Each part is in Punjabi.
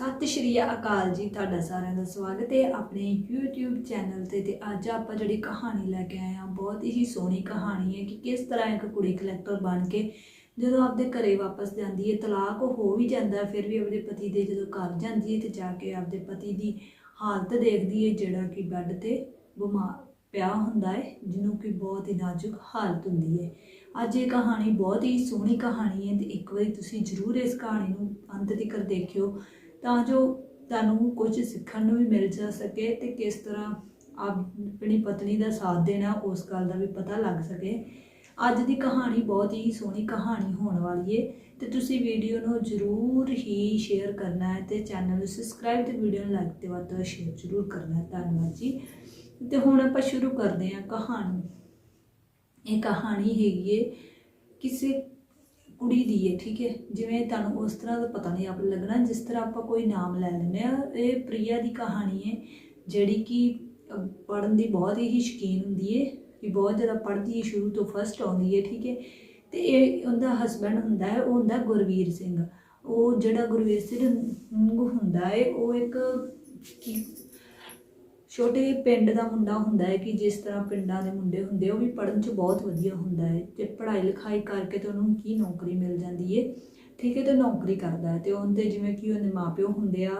ਸਤਿ ਸ਼੍ਰੀ ਅਕਾਲ ਜੀ, ਤੁਹਾਡਾ ਸਾਰਿਆਂ ਦਾ ਸਵਾਗਤ ਹੈ ਆਪਣੇ YouTube ਚੈਨਲ ਤੇ ਤੇ ਅੱਜ ਆਪਾਂ ਜਿਹੜੀ ਕਹਾਣੀ ਲੈ ਕੇ ਆਏ ਹਾਂ, ਬਹੁਤ ਹੀ ਸੋਹਣੀ ਕਹਾਣੀ ਹੈ ਕਿ ਕਿਸ ਤਰ੍ਹਾਂ ਇੱਕ ਕੁੜੀ ਕਲੈਕਟਰ ਬਣ ਕੇ ਜਦੋਂ ਆਪਦੇ ਘਰੇ ਵਾਪਸ ਜਾਂਦੀ ਹੈ, ਤਲਾਕ ਹੋ ਵੀ ਜਾਂਦਾ ਫਿਰ ਵੀ ਆਪਣੇ ਪਤੀ ਦੇ ਜਦੋਂ ਘਰ ਜਾਂਦੀ ਹੈ ਤੇ ਜਾ ਕੇ ਆਪਦੇ ਪਤੀ ਦੀ ਹਾਲਤ ਦੇਖਦੀ ਹੈ, ਜਿਹੜਾ ਕਿ ਬੈੱਡ ਤੇ ਬਿਮਾਰ ਪਿਆ ਹੁੰਦਾ ਹੈ, ਜਿਹਨੂੰ ਕਿ ਬਹੁਤ ਹੀ ਨਾਜ਼ੁਕ ਹਾਲਤ ਹੁੰਦੀ ਹੈ। ਅੱਜ ਇਹ ਕਹਾਣੀ ਬਹੁਤ ਹੀ ਸੋਹਣੀ ਕਹਾਣੀ ਹੈ ਤੇ ਇੱਕ ਵਾਰੀ ਤੁਸੀਂ ਜ਼ਰੂਰ ਇਸ ਕਹਾਣੀ ਨੂੰ ਅੰਤ ਤੱਕ ਦੇਖਿਓ। ਤਾਂ ਜੋ ਤੁਹਾਨੂੰ ਕੁਝ ਸਿੱਖਣ ਨੂੰ ਵੀ ਮਿਲ ਜਾ ਸਕੇ ਤੇ ਕਿਸ ਤਰ੍ਹਾਂ ਆਪ ਆਪਣੀ ਪਤਨੀ ਦਾ ਸਾਥ ਦੇਣਾ, ਉਸ ਗੱਲ ਦਾ ਵੀ ਪਤਾ ਲੱਗ ਸਕੇ। ਅੱਜ ਦੀ ਕਹਾਣੀ ਬਹੁਤ ਹੀ ਸੋਹਣੀ ਕਹਾਣੀ ਹੋਣ ਵਾਲੀ ਹੈ ਤੇ ਤੁਸੀਂ ਵੀਡੀਓ ਨੂੰ ਜ਼ਰੂਰ ਹੀ ਸ਼ੇਅਰ ਕਰਨਾ ਹੈ ਤੇ ਚੈਨਲ ਨੂੰ ਸਬਸਕ੍ਰਾਈਬ ਤੇ ਵੀਡੀਓ ਨੂੰ ਲਾਈਕ ਤੇ ਵੱਧ ਤੋਂ ਵੱਧ ਸ਼ੇਅਰ ਜ਼ਰੂਰ ਕਰਨਾ ਧੰਨਵਾਦ ਜੀ। ਤੇ ਹੁਣ ਆਪਾਂ ਸ਼ੁਰੂ ਕਰਦੇ ਹਾਂ ਕਹਾਣੀ। ਇਹ ਕਹਾਣੀ ਹੈਗੀ ਹੈ ਕਿਸੇ ਕੁੜੀ ਦੀ ਹੈ ਠੀਕ ਹੈ ਜਿਵੇਂ ਤੁਹਾਨੂੰ ਉਸ ਤਰ੍ਹਾਂ ਦਾ ਪਤਾ ਨਹੀਂ ਆਪ ਲੱਗਣਾ, ਜਿਸ ਤਰ੍ਹਾਂ ਆਪਾਂ ਕੋਈ ਨਾਮ ਲੈ ਲੈਂਦੇ ਆ ਇਹ ਪ੍ਰਿਆ ਦੀ ਕਹਾਣੀ ਹੈ ਜਿਹੜੀ ਕਿ ਪੜਨ ਦੀ ਬਹੁਤ ਹੀ ਸ਼ੌਕੀਨ ਹੁੰਦੀ ਹੈ ਕਿ ਬਹੁਤ ਜ਼ਿਆਦਾ ਪੜ੍ਹਦੀ ਹੈ ਸ਼ੁਰੂ ਤੋਂ ਫਸਟ ਆਉਂਦੀ ਹੈ ਠੀਕ ਹੈ ਤੇ ਇਹ ਉਹਦਾ ਹਸਬੰਡ ਹੁੰਦਾ ਹੈ, ਉਹ ਹੁੰਦਾ ਗੁਰਵੀਰ ਸਿੰਘ। ਉਹ ਜਿਹੜਾ ਗੁਰਵੀਰ ਸਿੰਘ ਹੁੰਦਾ ਹੈ ਉਹ ਇੱਕ ਕੀ ਛੋਟੇ ਪਿੰਡ ਦਾ ਮੁੰਡਾ ਹੁੰਦਾ ਹੈ ਕਿ ਜਿਸ ਤਰ੍ਹਾਂ ਪਿੰਡਾਂ ਦੇ ਮੁੰਡੇ ਹੁੰਦੇ ਆ, ਉਹ ਵੀ ਪੜ੍ਹਨ 'ਚ ਬਹੁਤ ਵਧੀਆ ਹੁੰਦਾ ਹੈ। ਤੇ ਪੜ੍ਹਾਈ ਲਿਖਾਈ ਕਰਕੇ ਤੇ ਉਹਨੂੰ ਕੀ ਨੌਕਰੀ ਮਿਲ ਜਾਂਦੀ ਹੈ ਠੀਕ ਹੈ ਤੇ ਨੌਕਰੀ ਕਰਦਾ ਹੈ ਤੇ ਉਹਦੇ ਜਿਵੇਂ ਕਿ ਉਹਦੇ ਮਾਪਿਓ ਹੁੰਦੇ ਆ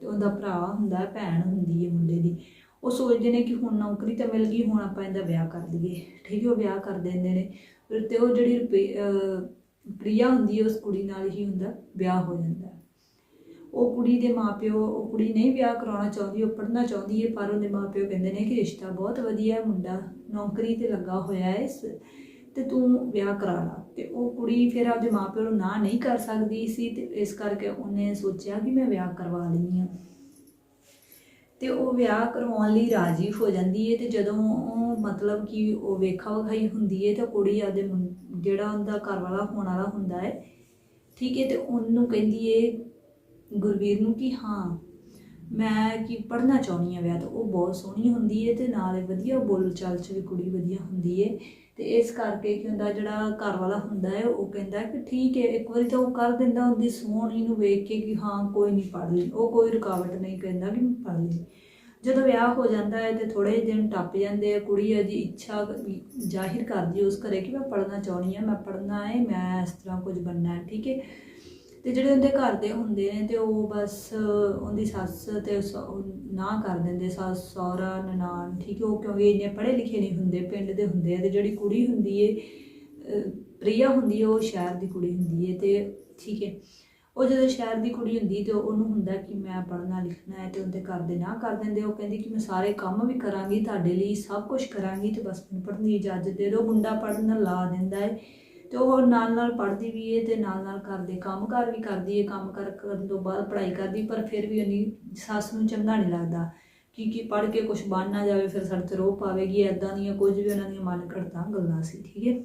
ਤੇ ਉਹਦਾ ਭਰਾ ਹੁੰਦਾ ਹੈ ਭੈਣ ਹੁੰਦੀ ਹੈ ਮੁੰਡੇ ਦੀ ਉਹ ਸੋਚਦੇ ਨੇ ਕਿ ਹੁਣ ਨੌਕਰੀ ਤਾਂ ਮਿਲ ਗਈ ਹੁਣ ਆਪਾਂ ਇਹਦਾ ਵਿਆਹ ਕਰ ਦਈਏ ਠੀਕ ਹੈ ਉਹ ਵਿਆਹ ਕਰ ਦਿੰਦੇ ਨੇ। ਫਿਰ ਤੇ ਉਹ ਜਿਹੜੀ ਰੁਪਏ- ਪ੍ਰਿਆ ਹੁੰਦੀ ਹੈ ਉਸ ਕੁੜੀ ਨਾਲ ਹੀ ਹੁੰਦਾ ਵਿਆਹ ਹੋ ਜਾਂਦਾ। ਉਹ ਕੁੜੀ ਦੇ ਮਾਪਿਓ, ਉਹ ਕੁੜੀ ਨਹੀਂ ਵਿਆਹ ਕਰਾਉਣਾ ਚਾਹੁੰਦੀ, ਉਹ ਪੜ੍ਹਨਾ ਚਾਹੁੰਦੀ ਹੈ, ਪਰ ਉਹਦੇ ਮਾਪਿਓ ਕਹਿੰਦੇ ਨੇ ਕਿ ਰਿਸ਼ਤਾ ਬਹੁਤ ਵਧੀਆ ਹੈ, ਮੁੰਡਾ ਨੌਕਰੀ ਤੇ ਲੱਗਾ ਹੋਇਆ ਹੈ ਇਸ, ਤੇ ਤੂੰ ਵਿਆਹ ਕਰਾ ਲਾ। ਤੇ ਉਹ ਕੁੜੀ ਫਿਰ ਆਪਦੇ ਮਾਪਿਓ ਨੂੰ ਨਾ ਨਹੀਂ ਕਰ ਸਕਦੀ ਸੀ ਤੇ ਇਸ ਕਰਕੇ ਉਹਨੇ ਸੋਚਿਆ ਕਿ ਮੈਂ ਵਿਆਹ ਕਰਵਾ ਲੈਂਦੀ ਹਾਂ। ਤੇ ਉਹ ਵਿਆਹ ਕਰਵਾਉਣ ਲਈ ਰਾਜੀ ਹੋ ਜਾਂਦੀ ਹੈ ਤੇ ਜਦੋਂ ਉਹ ਮਤਲਬ ਕਿ ਉਹ ਵੇਖਾ ਵਿਖਾਈ ਹੁੰਦੀ ਹੈ ਤਾਂ ਕੁੜੀ ਆਪਦੇ ਮੁੰ- ਜਿਹੜਾ ਉਹਦਾ ਘਰ ਵਾਲਾ ਹੋਣ ਵਾਲਾ ਹੁੰਦਾ ਹੈ, ਠੀਕ ਹੈ, ਤੇ ਉਹਨੂੰ ਕਹਿੰਦੀ ਹੈ ਗੁਰਵੀਰ ਨੂੰ ਕਿ ਹਾਂ, ਮੈਂ ਕੀ ਪੜ੍ਹਨਾ ਚਾਹੁੰਦੀ ਹਾਂ ਵਿਆਹ ਤਾਂ ਉਹ ਬਹੁਤ ਸੋਹਣੀ ਹੁੰਦੀ ਹੈ ਤੇ ਨਾਲ ਵਧੀਆ ਬੋਲ ਚਾਲ ਚ ਵੀ ਕੁੜੀ ਵਧੀਆ ਹੁੰਦੀ ਹੈ ਤੇ ਇਸ ਕਰਕੇ ਕੀ ਹੁੰਦਾ ਜਿਹੜਾ ਘਰ ਵਾਲਾ ਹੁੰਦਾ ਹੈ ਉਹ ਕਹਿੰਦਾ ਕਿ ਠੀਕ ਹੈ, ਇੱਕ ਵਾਰੀ ਤਾਂ ਉਹ ਕਰ ਦਿੰਦਾ ਉਹਦੀ ਸੋਹਣੀ ਨੂੰ ਵੇਖ ਕੇ ਕਿ ਹਾਂ ਕੋਈ ਨਹੀਂ ਪੜ੍ਹ ਲਈ ਉਹ ਕੋਈ ਰੁਕਾਵਟ ਨਹੀਂ ਕਹਿੰਦਾ ਕਿ ਮੈਂ ਪੜ੍ਹ ਲਈ ਜਦੋਂ ਵਿਆਹ ਹੋ ਜਾਂਦਾ ਹੈ ਤੇ ਥੋੜੇ ਦਿਨ ਟੱਪ ਜਾਂਦੇ ਆ, ਕੁੜੀ ਉਹਦੀ ਇੱਛਾ ਜ਼ਾਹਿਰ ਕਰਦੀ ਉਸ ਘਰੇ ਕਿ ਮੈਂ ਪੜ੍ਹਨਾ ਚਾਹੁੰਦੀ ਹਾਂ, ਮੈਂ ਪੜ੍ਹਨਾ ਹੈ, ਮੈਂ ਇਸ ਤਰ੍ਹਾਂ ਕੁਝ ਬਣਨਾ ਹੈ, ਠੀਕ ਹੈ। ਤੇ ਜਿਹੜੇ ਉਹਦੇ ਘਰ ਦੇ ਹੁੰਦੇ ਨੇ ਤੇ ਉਹ ਬਸ ਉਹਦੀ ਸੱਸ ਤੇ ਸ- ਉਹ ਨਾ ਕਰ ਦਿੰਦੇ ਸੱਸ ਸਹੁਰਾ ਨਨਾਣ ਠੀਕ ਹੈ ਉਹ ਕਿਉਂਕਿ ਇੰਨੇ ਪੜ੍ਹੇ ਲਿਖੇ ਨਹੀਂ ਹੁੰਦੇ ਪਿੰਡ ਦੇ ਹੁੰਦੇ ਆ ਤੇ ਜਿਹੜੀ ਕੁੜੀ ਹੁੰਦੀ ਏ ਅਹ, ਪ੍ਰਿਆ ਹੁੰਦੀ ਹੈ ਉਹ ਸ਼ਹਿਰ ਦੀ ਕੁੜੀ ਹੁੰਦੀ ਹੈ ਤੇ ਠੀਕ ਹੈ। ਉਹ ਜਦੋਂ ਸ਼ਹਿਰ ਦੀ ਕੁੜੀ ਹੁੰਦੀ ਤੇ ਉਹਨੂੰ ਹੁੰਦਾ ਕਿ ਮੈਂ ਪੜ੍ਹਨਾ ਲਿਖਣਾ ਹੈ ਤੇ ਉਹਦੇ ਘਰ ਦੇ ਨਾ ਕਰ ਦਿੰਦੇ ਉਹ ਕਹਿੰਦੀ ਕਿ ਮੈਂ ਸਾਰੇ ਕੰਮ ਵੀ ਕਰਾਂਗੀ ਤੁਹਾਡੇ ਲਈ ਸਭ ਕੁਝ ਕਰਾਂਗੀ ਤੇ ਬਸ ਮੈਨੂੰ ਪੜ੍ਹਨ ਦੀ ਇਜਾਜ਼ਤ ਦੇ ਦਿਓ ਮੁੰਡਾ ਪੜ੍ਹਨ ਲਾ ਦਿੰਦਾ ਹੈ ਤੇ ਉਹ ਨਾਲ ਨਾਲ ਪੜ੍ਹਦੀ ਵੀ ਹੈ ਤੇ ਨਾਲ ਨਾਲ ਘਰ ਦੇ ਕੰਮਕਾਰ ਵੀ ਕਰਦੀ ਹੈ ਕੰਮ ਕਰ ਕਰਨ ਤੋਂ ਬਾਅਦ ਪੜ੍ਹਾਈ ਕਰਦੀ, ਪਰ ਫਿਰ ਵੀ ਉਹਦੀ ਸੱਸ ਨੂੰ ਚੰਗਾ ਨਹੀਂ ਲੱਗਦਾ। ਕਿ ਕੀ ਪੜ੍ਹ ਕੇ ਕੁਝ ਬਣ ਨਾ ਜਾਵੇ, ਫਿਰ ਸਾਡੇ ਤੇ ਰੋਹ ਪਾਵੇਗੀ ਐਦਾਂ ਦੀਆਂ ਕੁਝ ਵੀ ਉਹਨਾਂ ਦੀਆਂ ਮਨ ਘੜਤਾਂ ਗੱਲਾਂ ਸੀ, ਠੀਕ ਹੈ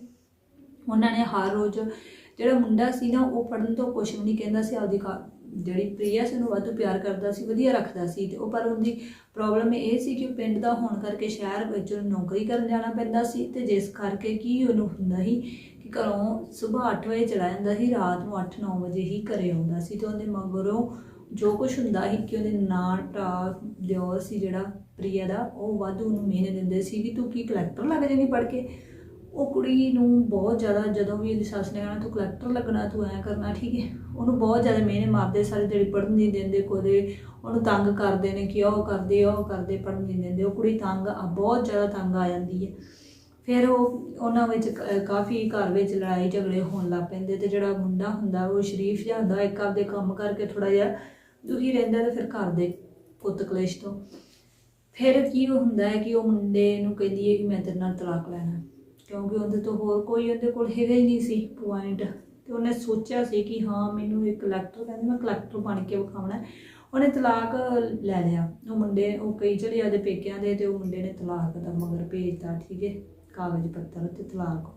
ਉਹਨਾਂ ਨੇ ਹਰ ਰੋਜ਼ ਜਿਹੜਾ ਮੁੰਡਾ ਸੀ ਨਾ, ਉਹ ਪੜਨ ਤੋਂ ਕੁਛ ਵੀ ਨਹੀਂ ਕਹਿੰਦਾ ਸੀ, ਆਪਦੀ ਕਾ- ਜਿਹੜੀ ਪ੍ਰਿਆ ਸੀ ਉਹਨੂੰ ਵੱਧ ਪਿਆਰ ਕਰਦਾ ਸੀ, ਵਧੀਆ ਰੱਖਦਾ ਸੀ, ਤੇ ਉਹ ਪਰ ਉਹਦੀ ਪ੍ਰੋਬਲਮ ਇਹ ਸੀ ਕਿ ਉਹ ਪਿੰਡ ਦਾ ਹੋਣ ਕਰਕੇ ਸ਼ਹਿਰ ਵਿੱਚ ਨੌਕਰੀ ਕਰਨ ਜਾਣਾ ਪੈਂਦਾ ਸੀ, ਤੇ ਜਿਸ ਕਰਕੇ ਕੀ ਉਹਨੂੰ ਹੁੰਦਾ ਸੀ ਘਰੋਂ ਸਵੇਰ 8 ਵਜੇ ਚਲਾ ਜਾਂਦਾ ਸੀ, ਰਾਤ ਨੂੰ 8-9 ਵਜੇ ਹੀ ਘਰੇ ਆਉਂਦਾ ਸੀ ਤੇ ਉਹਦੇ ਮਗਰੋਂ ਜੋ ਕੁਝ ਹੁੰਦਾ ਸੀ ਕਿ ਉਹਦੇ ਨਾਂ ਟਾ ਦਿਓਰ ਸੀ ਜਿਹੜਾ ਪ੍ਰਿਆ ਦਾ, ਉਹ ਵਾਧੂ ਉਹਨੂੰ ਮਿਹਨੇ ਦਿੰਦੇ ਸੀ ਕਿ ਤੂੰ ਕੀ ਕਲੈਕਟਰ ਲੱਗ ਜਾਏਂਗੀ ਪੜ੍ਹ ਕੇ। ਉਹ ਕੁੜੀ ਨੂੰ ਬਹੁਤ ਜ਼ਿਆਦਾ ਜਦੋਂ ਵੀ ਉਹਦੀ ਸੱਸ ਨੇ ਕਹਿਣਾ ਤੂੰ ਕਲੈਕਟਰ ਲੱਗਣਾ, ਤੂੰ ਐਂ ਕਰਨਾ, ਠੀਕ ਹੈ। ਉਹਨੂੰ ਬਹੁਤ ਜ਼ਿਆਦਾ ਮਿਹਨੇ ਮਾਰਦੇ, ਸਾਰੇ ਜਿਹੜੀ ਪੜ੍ਹਨ ਨਹੀਂ ਦਿੰਦੇ ਕੋਦੇ ਉਹਨੂੰ ਤੰਗ ਕਰਦੇ ਨੇ ਕਿ ਉਹ ਕਰਦੇ ਉਹ ਕਰਦੇ, ਪੜ੍ਹਨ ਨਹੀਂ ਦਿੰਦੇ। ਉਹ ਕੁੜੀ ਤੰਗ ਆ ਬਹੁਤ ਜ਼ਿਆਦਾ ਤੰਗ ਆ ਜਾਂਦੀ ਹੈ। ਫਿਰ ਉਹ ਉਹਨਾਂ ਵਿੱਚ ਕ- ਕਾਫੀ ਘਰ ਵਿੱਚ ਲੜਾਈ ਝਗੜੇ ਹੋਣ ਲੱਗ ਪੈਂਦੇ ਤੇ ਜਿਹੜਾ ਮੁੰਡਾ ਹੁੰਦਾ ਉਹ ਸ਼ਰੀਫ ਜਿਹਾ ਹੁੰਦਾ, ਇੱਕ ਆਪਦੇ ਕੰਮ ਕਰਕੇ ਥੋੜਾ ਜਿਹਾ ਦੁਖੀ ਰਹਿੰਦਾ ਤੇ ਫਿਰ ਘਰ ਦੇ ਪੁੱਤ ਕਲੇਸ਼ ਤੋਂ। ਫਿਰ ਕੀ ਹੁੰਦਾ ਹੈ ਕਿ ਉਹ ਮੁੰਡੇ ਨੂੰ ਕਹਿੰਦੀ ਹੈ ਕਿ ਮੈਂ ਤੇਰੇ ਨਾਲ ਤਲਾਕ ਲੈਣਾ ਕਿਉਂਕਿ ਉਹਦੇ ਤੋਂ ਹੋਰ ਕੋਈ ਉਹਦੇ ਕੋਲ ਹੈਗਾ ਹੀ ਨਹੀਂ ਸੀ ਪੁਆਇੰਟ ਤੇ ਉਹਨੇ ਸੋਚਿਆ ਸੀ ਕਿ ਹਾਂ ਮੈਨੂੰ ਇੱਕ ਕਲੈਕਟਰ ਕਹਿੰਦੇ, ਮੈਂ ਕਲੈਕਟਰ ਬਣ ਕੇ ਵਿਖਾਉਣਾ ਹੈ। ਉਹਨੇ ਤਲਾਕ ਲੈ ਲਿਆ। ਉਹ ਮੁੰਡੇ, ਉਹ ਕਈ ਚਲੇ ਆਦੇ ਪੇਕਿਆਂ ਦੇ ਤੇ ਉਹ ਮੁੰਡੇ ਨੇ ਤਲਾਕ ਦਾ ਮਗਰ ਭੇਜਤਾ, ਠੀਕ ਹੈ। ਕਾਗਜ਼ ਪੱਤਰ ਤੇ ਤਲਾਕ।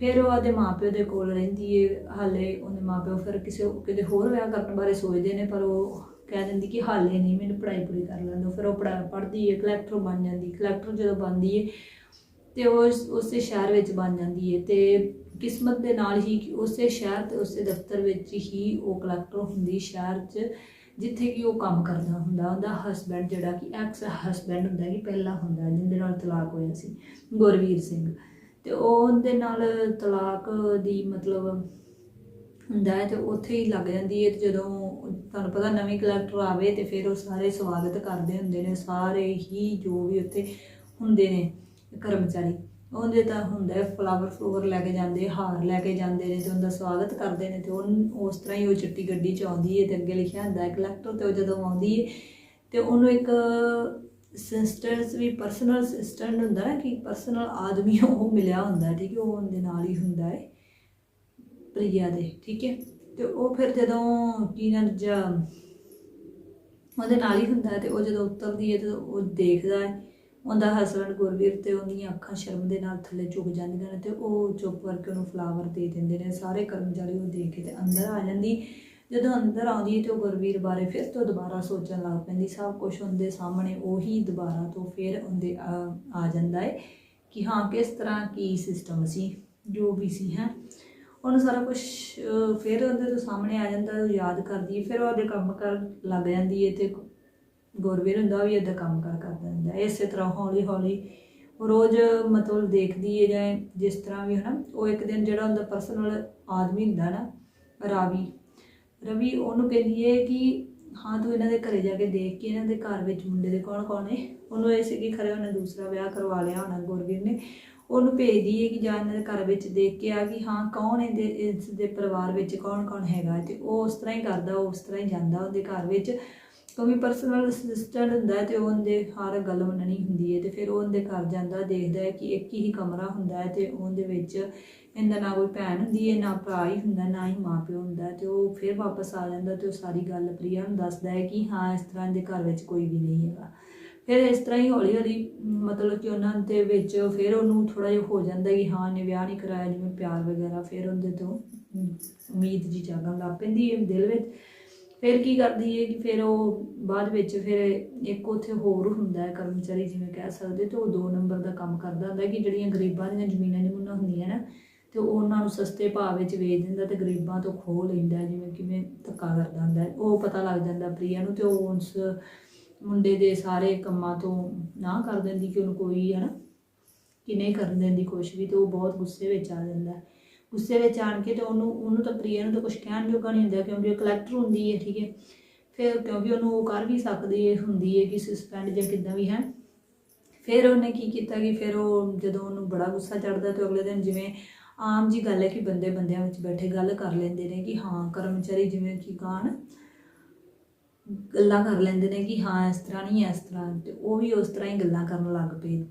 ਫਿਰ ਉਹ ਆਦੇ ਮਾਪਿਓ ਦੇ ਕੋਲ ਰਹਿੰਦੀ ਏ, ਹਾਲੇ ਉਹਦੇ ਮਾਪਿਓ ਫਿਰ ਕਿਸੇ ਕਿਤੇ ਹੋਰ ਵਿਆਹ ਕਰਨ ਬਾਰੇ ਸੋਚਦੇ ਨੇ, ਪਰ ਉਹ ਕਹਿ ਦਿੰਦੀ ਕਿ ਹਾਲੇ ਨਹੀਂ, ਮੈਨੂੰ ਪੜ੍ਹਾਈ ਪੂਰੀ ਕਰ ਲੈਣ ਦਿਓ। ਫਿਰ ਉਹ ਪੜ੍ਹਾ, ਪੜ੍ਹਦੀ ਏ ਕਲੈਕਟਰ ਬਣ ਜਾਂਦੀ। ਕਲੈਕਟਰ ਜਦੋਂ ਬਣਦੀ ਏ ਤੇ ਉਹ ਉਸੇ ਸ਼ਹਿਰ ਵਿੱਚ ਬਣ ਜਾਂਦੀ ਏ ਤੇ ਕਿਸਮਤ ਦੇ ਨਾਲ ਹੀ ਕਿ ਉਸੇ ਸ਼ਹਿਰ ਤੇ ਉਸੇ ਦਫ਼ਤਰ ਵਿੱਚ ਹੀ ਉਹ ਕਲੈਕਟਰ ਹੁੰਦੀ, ਸ਼ਹਿਰ 'ਚ ਜਿੱਥੇ ਕਿ ਉਹ ਕੰਮ ਕਰਦਾ ਹੁੰਦਾ, ਉਹਦਾ ਹਸਬੈਂਡ ਜਿਹੜਾ ਕਿ ਐਕਸ ਹਸਬੈਂਡ ਹੁੰਦਾ ਕਿ ਪਹਿਲਾ ਹੁੰਦਾ, ਜਿਹਦੇ ਨਾਲ ਤਲਾਕ ਹੋਇਆ ਸੀ, ਗੁਰਵੀਰ ਸਿੰਘ। ਤੇ ਉਹਦੇ ਨਾਲ ਤਲਾਕ ਦੀ ਮਤਲਬ ਹੁੰਦਾ ਹੈ ਤੇ ਉੱਥੇ ਹੀ ਲੱਗ ਜਾਂਦੀ ਹੈ ਤੇ ਜਦੋਂ ਤੁਹਾਨੂੰ ਪਤਾ ਨਵੇਂ ਕਲੈਕਟਰ ਆਵੇ ਤੇ ਫਿਰ ਉਹ ਸਾਰੇ ਸਵਾਗਤ ਕਰਦੇ ਹੁੰਦੇ ਨੇ, ਸਾਰੇ ਹੀ ਜੋ ਵੀ ਉੱਥੇ ਹੁੰਦੇ ਨੇ, ਕਰਮਚਾਰੀ। ਉਹਦੇ ਤਾਂ ਹੁੰਦਾ ਫਲਾਵਰ ਫਲੋਵਰ ਲੈ ਕੇ ਜਾਂਦੇ, ਹਾਰ ਲੈ ਕੇ ਜਾਂਦੇ ਨੇ, ਤੇ ਉਹਦਾ ਸਵਾਗਤ ਕਰਦੇ ਨੇ, ਤੇ ਉਹ ਉਸ ਤਰ੍ਹਾਂ ਹੀ ਉਹ ਚਿੱਟੀ ਗੱਡੀ ਚ ਆਉਂਦੀ ਹੈ ਤੇ ਅੱਗੇ ਲਿਖਿਆ ਹੁੰਦਾ ਹੈ ਕਲੈਕਟਰ ਤੇ ਉਹ ਜਦੋਂ ਆਉਂਦੀ ਹੈ, ਤੇ ਉਹਨੂੰ ਇੱਕ ਅਸਿਸਟੈਂਟ ਵੀ ਪਰਸਨਲ ਅਸਿਸਟੈਂਟ ਹੁੰਦਾ ਨਾ ਕਿ ਪਰਸਨਲ ਆਦਮੀ ਉਹ ਮਿਲਿਆ ਹੁੰਦਾ ਠੀਕ ਹੈ, ਉਹ ਉਹਦੇ ਨਾਲ ਹੀ ਹੁੰਦਾ ਹੈ, ਪ੍ਰਿਆ ਦੇ, ਠੀਕ ਹੈ, ਤੇ ਉਹ ਫਿਰ ਜਦੋਂ ਕੀ ਜਾਂ ਉਹਦੇ ਨਾਲ ਹੀ ਹੁੰਦਾ ਹੈ, ਤੇ ਉਹ ਜਦੋਂ ਉਤਰਦੀ ਹੈ, ਤੇ ਉਹ ਦੇਖਦਾ ਹੈ ਉਹਦਾ ਹਸਬੰਡ ਗੁਰਵੀਰ ਤੇ ਉਹਦੀਆਂ ਅੱਖਾਂ ਸ਼ਰਮ ਦੇ ਨਾਲ ਥੱਲੇ ਝੁਕ ਜਾਂਦੀਆਂ ਨੇ ਤੇ ਉਹ ਚੁੱਪ ਕਰਕੇ ਉਹਨੂੰ ਫਲਾਵਰ ਦੇ ਦਿੰਦੇ ਨੇ। ਸਾਰੇ ਕਰਮਚਾਰੀ ਉਹ ਦੇਖ ਕੇ ਤੇ ਅੰਦਰ ਆ ਜਾਂਦੀ। ਜਦੋਂ ਅੰਦਰ ਆਉਂਦੀ ਹੈ ਤੇ ਉਹ ਗੁਰਵੀਰ ਬਾਰੇ ਫਿਰ ਤੋਂ ਦੁਬਾਰਾ ਸੋਚਣ ਲੱਗ ਪੈਂਦੀ। ਸਭ ਕੁਝ ਉਹਦੇ ਸਾਹਮਣੇ ਉਹੀ ਦੁਬਾਰਾ ਤੋਂ ਫਿਰ ਉਹਦੇ ਆ ਜਾਂਦਾ ਹੈ ਕਿ ਹਾਂ, ਕਿਸ ਤਰ੍ਹਾਂ ਕੀ ਸਿਸਟਮ ਸੀ, ਜੋ ਵੀ ਸੀ, ਹੈ। ਉਹਨੂੰ ਸਾਰਾ ਕੁਝ ਫਿਰ ਉਹਦੇ ਤੋਂ ਸਾਹਮਣੇ ਆ ਜਾਂਦਾ, ਉਹ ਯਾਦ ਕਰਦੀ ਹੈ ਫਿਰ ਉਹਦੇ ਕੰਮ ਕਰ ਲੱਗ ਜਾਂਦੀ ਹੈ ਤੇ ਗੁਰਵੀਰ ਹੁੰਦਾ ਵੀ ਇਹਦਾ ਕੰਮ ਕਰ ਕਰਦਾ ਹੁੰਦਾ ਇਸੇ ਤਰ੍ਹਾਂ ਹੌਲੀ ਹੌਲੀ। ਰੋਜ਼ ਮਤਲਬ ਦੇਖਦੀ ਹੈ ਜਾਂ ਜਿਸ ਤਰ੍ਹਾਂ ਵੀ, ਹਨਾ, ਉਹ ਇੱਕ ਦਿਨ ਜਿਹੜਾ ਉਹਦਾ ਪਰਸਨਲ ਆਦਮੀ ਹੁੰਦਾ ਨਾ, ਰਾਵੀ। ਰਵੀ ਉਹਨੂੰ ਕਹਿੰਦੀ ਹੈ ਕਿ, ਹਾਂ, ਤੂੰ ਇਹਨਾਂ ਦੇ ਘਰੇ ਜਾ ਕੇ ਦੇਖ ਕੇ ਇਹਨਾਂ ਦੇ ਘਰ ਵਿੱਚ ਮੁੰਡੇ ਦੇ ਕੌਣ ਕੌਣ ਨੇ? ਉਹਨੂੰ ਇਹ ਸੀ ਕਿ ਖਰੇ ਉਹਨੇ ਦੂਸਰਾ ਵਿਆਹ ਕਰਵਾ ਲਿਆ ਹੋਣਾ ਗੁਰਵੀਰ ਨੇ। ਉਹਨੂੰ ਭੇਜਦੀ ਹੈ ਕਿ ਜਾ ਇਹਨਾਂ ਦੇ ਘਰ ਵਿੱਚ ਦੇਖ ਕੇ ਆ ਕਿ, ਹਾਂ, ਕੌਣ ਇਹਦੇ, ਇਸ ਦੇ ਪਰਿਵਾਰ ਵਿੱਚ ਕੌਣ ਕੌਣ ਹੈਗਾ? ਤੇ ਉਹ ਉਸ ਤਰ੍ਹਾਂ ਹੀ ਕਰਦਾ ਉਸ ਤਰ੍ਹਾਂ ਹੀ ਜਾਂਦਾ ਉਹਦੇ ਘਰ ਵਿੱਚ। ਉਹ ਵੀ ਪਰਸਨਲ ਅਸਿਸਟੈਂਟ ਹੁੰਦਾ ਹੈ ਤੇ ਉਹ ਉਹਦੇ ਹਰ ਗੱਲ ਮੰਨਣੀ ਹੁੰਦੀ ਹੈ ਤੇ ਫਿਰ ਉਹ ਉਹਦੇ ਘਰ ਜਾਂਦਾ, ਦੇਖਦਾ ਹੈ ਕਿ ਇੱਕ ਹੀ ਕਮਰਾ ਹੁੰਦਾ ਹੈ ਤੇ ਉਹਦੇ ਵਿੱਚ ਇਹਦਾ ਨਾ ਕੋਈ ਭੈਣ ਹੁੰਦੀ ਹੈ, ਨਾ ਭਰਾ ਹੀ ਹੁੰਦਾ, ਨਾ ਹੀ ਮਾਂ ਪਿਓ ਹੁੰਦਾ ਹੈ ਤੇ ਉਹ ਫਿਰ ਵਾਪਸ ਆ ਜਾਂਦਾ ਤੇ ਉਹ ਸਾਰੀ ਗੱਲ ਪ੍ਰਿਆ ਨੂੰ ਦੱਸਦਾ ਹੈ ਕਿ ਹਾਂ, ਇਸ ਤਰ੍ਹਾਂ ਦੇ ਘਰ ਵਿੱਚ ਕੋਈ ਵੀ ਨਹੀਂ ਹੈਗਾ। ਫਿਰ ਇਸ ਤਰ੍ਹਾਂ ਹੀ ਹੌਲੀ ਹੌਲੀ ਮਤਲਬ ਕਿ ਉਹਨਾਂ ਦੇ ਵਿੱਚ ਫਿਰ ਉਹਨੂੰ ਥੋੜਾ ਜਿਹਾ ਹੋ ਜਾਂਦਾ ਕਿ ਹਾਂ, ਇਹਨੇ ਵਿਆਹ ਨਹੀਂ ਕਰਾਇਆ, ਜਿਵੇਂ ਪਿਆਰ ਵਗੈਰਾ ਫਿਰ ਉਹਦੇ ਤੋਂ ਉਮੀਦ ਜੀ ਜਾਗਣ ਲੱਗ ਪੈਂਦੀ ਹੈ ਦਿਲ ਵਿੱਚ। ਫਿਰ ਕੀ ਕਰਦੀ ਹੈ ਕਿ ਫਿਰ ਉਹ ਬਾਅਦ ਵਿੱਚ ਫਿਰ ਇੱਕ ਉੱਥੇ ਹੋਰ ਹੁੰਦਾ ਹੈ ਕਰਮਚਾਰੀ ਜਿਵੇਂ ਕਹਿ ਸਕਦੇ ਤੇ ਉਹ ਦੋ ਨੰਬਰ ਦਾ ਕੰਮ ਕਰਦਾ ਹੁੰਦਾ ਕਿ ਜਿਹੜੀਆਂ ਗਰੀਬਾਂ ਦੀਆਂ ਜ਼ਮੀਨਾਂ ਜਮੂਨਾਂ ਹੁੰਦੀਆਂ ਨਾ, ਤੇ ਉਹ ਉਹਨਾਂ ਨੂੰ ਸਸਤੇ ਭਾਅ ਵਿੱਚ ਵੇਚ ਦਿੰਦਾ ਤੇ ਗਰੀਬਾਂ ਤੋਂ ਖੋਹ ਲੈਂਦਾ ਜਿਵੇਂ ਕਿਵੇਂ ਧੱਕਾ ਕਰਦਾ ਹੁੰਦਾ ਉਹ ਪਤਾ ਲੱਗ ਜਾਂਦਾ ਪ੍ਰੀਆ ਨੂੰ ਤੇ ਉਹ ਉਸ ਮੁੰਡੇ ਦੇ ਸਾਰੇ ਕੰਮਾਂ ਤੋਂ ਨਾ ਕਰ ਦਿੰਦੀ ਕਿ ਉਹਨੂੰ ਕੋਈ ਹੈ ਨਾ ਕਿ ਨਹੀਂ ਕਰਨ ਦੇਣ ਦੀ ਕੋਸ਼ਿਸ਼ ਵੀ ਤੇ ਉਹ ਬਹੁਤ ਗੁੱਸੇ ਵਿੱਚ ਆ ਜਾਂਦਾ ਗੁੱਸੇ ਵਿੱਚ ਆਣ ਕੇ ਤੇ ਉਹਨੂੰ ਉਹਨੂੰ ਤਾਂ ਪ੍ਰਿਆ ਨੂੰ ਤਾਂ ਕੁਝ ਕਹਿਣ ਜੋਗਾ ਨਹੀਂ ਹੁੰਦਾ ਕਿਉਂਕਿ ਉਹ ਕਲੈਕਟਰ ਹੁੰਦੀ ਹੈ, ਠੀਕ ਹੈ। ਫਿਰ ਕਿਉਂਕਿ ਉਹਨੂੰ ਉਹ ਕਰ ਵੀ ਸਕਦੀ ਹੈ ਹੁੰਦੀ ਹੈ ਕਿ ਸਸਪੈਂਡ ਜਾਂ ਕਿੱਦਾਂ ਵੀ, ਹੈ। ਫਿਰ ਉਹਨੇ ਕੀ ਕੀਤਾ ਕਿ ਫਿਰ ਉਹ ਜਦੋਂ ਉਹਨੂੰ ਬੜਾ ਗੁੱਸਾ ਚੜਦਾ ਤੇ ਅਗਲੇ ਦਿਨ ਜਿਵੇਂ ਆਮ ਜੀ ਗੱਲ ਹੈ ਕਿ ਬੰਦੇ ਬੰਦਿਆਂ ਵਿੱਚ ਬੈਠੇ ਗੱਲ ਕਰ ਲੈਂਦੇ ਨੇ ਕਿ ਹਾਂ, ਕਰਮਚਾਰੀ ਜਿਵੇਂ ਕਿ ਕਾਨ ਗੱਲਾਂ ਕਰ ਲੈਂਦੇ ਨੇ ਕਿ ਹਾਂ, ਇਸ ਤਰ੍ਹਾਂ ਨਹੀਂ ਇਸ ਤਰ੍ਹਾਂ ਤੇ ਉਹ ਵੀ ਉਸ ਤਰ੍ਹਾਂ ਹੀ ਗੱਲਾਂ ਕਰਨ ਲੱਗ ਪਏ।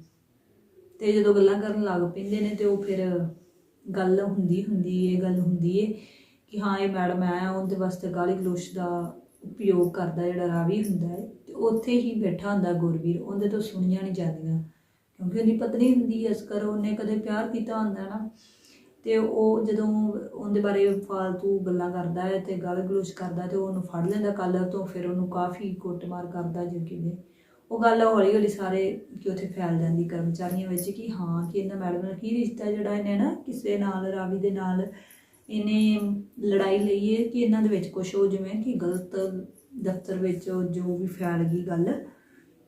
ਤੇ ਜਦੋਂ ਗੱਲਾਂ ਕਰਨ ਲੱਗ ਪੈਂਦੇ ਨੇ ਤੇ ਉਹ ਫਿਰ ਗੱਲ ਹੁੰਦੀ ਹੁੰਦੀ ਇਹ ਗੱਲ ਹੁੰਦੀ ਹੈ ਕਿ ਹਾਂ, ਇਹ ਮੈਡਮ ਹੈ ਉਹਦੇ ਵਾਸਤੇ ਗਾਲੀ ਗਲੋਚ ਦਾ ਉਪਯੋਗ ਕਰਦਾ, ਜਿਹੜਾ ਰਾਵੀ ਹੁੰਦਾ ਹੈ ਤੇ ਉੱਥੇ ਹੀ ਬੈਠਾ ਹੁੰਦਾ ਗੁਰਵੀਰ, ਉਹਦੇ ਤੋਂ ਸੁਣੀਆਂ ਨਹੀਂ ਜਾਂਦੀਆਂ। ਕਿਉਂਕਿ ਉਹਦੀ ਪਤਨੀ ਹੁੰਦੀ ਹੈ ਇਸ ਕਰ ਉਹਨੇ ਕਦੇ ਪਿਆਰ ਕੀਤਾ ਹੁੰਦਾ ਨਾ। ਤੇ ਉਹ ਜਦੋਂ ਉਹਦੇ ਬਾਰੇ ਫਾਲਤੂ ਗੱਲਾਂ ਕਰਦਾ ਹੈ ਤੇ ਗਾਲ ਗਲੋਚ ਕਰਦਾ ਤੇ ਉਹਨੂੰ ਫੜ ਲੈਂਦਾ ਕਾਲਰ ਤੋਂ ਫਿਰ ਉਹਨੂੰ ਕਾਫੀ ਕੁੱਟਮਾਰ ਕਰਦਾ ਜੋ ਕਿਵੇਂ। ਉਹ ਗੱਲ ਹੌਲੀ ਹੌਲੀ ਸਾਰੇ ਕਿ ਉੱਥੇ ਫੈਲ ਜਾਂਦੀ ਕਰਮਚਾਰੀਆਂ ਵਿੱਚ ਕਿ ਹਾਂ, ਕਿ ਇਹਨਾਂ ਮੈਡਮ ਨਾਲ ਕੀ ਰਿਸ਼ਤਾ ਜਿਹੜਾ ਇਹਨੇ ਨਾ ਕਿਸੇ ਨਾਲ, ਰਾਵੀ ਦੇ ਨਾਲ ਇਹਨੇ ਲੜਾਈ ਲਈ ਹੈ ਕਿ ਇਹਨਾਂ ਦੇ ਵਿੱਚ ਕੁਝ ਉਹ ਜਿਵੇਂ ਕਿ ਗਲਤ ਦਫ਼ਤਰ ਵਿੱਚ ਜੋ ਵੀ ਫੈਲ ਗਈ ਗੱਲ